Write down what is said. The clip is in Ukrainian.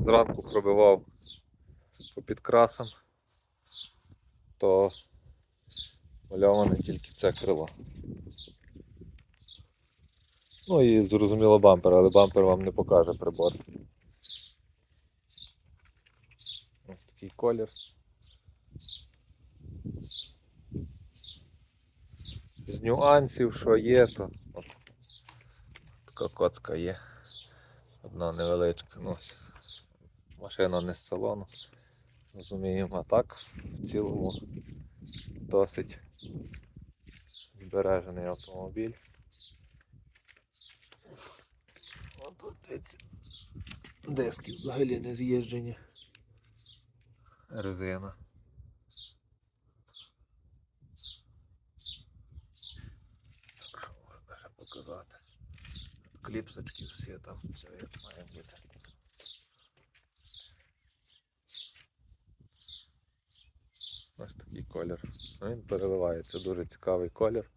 зранку пробивав по підкрасам, то мальоване тільки це крило. Ну і зрозуміло бампер, але бампер вам не покаже прибор. Ось такий колір. З нюансів, що є, то от, така коцка є. Одна невеличка. Ну, машина не з салону. Розуміємо, а так в цілому досить збережений автомобіль. От тут дивіться, диски взагалі не з'їжджені. Резина. Так що можна ще показати. Кліпсочки всі там, все як має бути. Ось такий колір. Він переливається, дуже цікавий колір.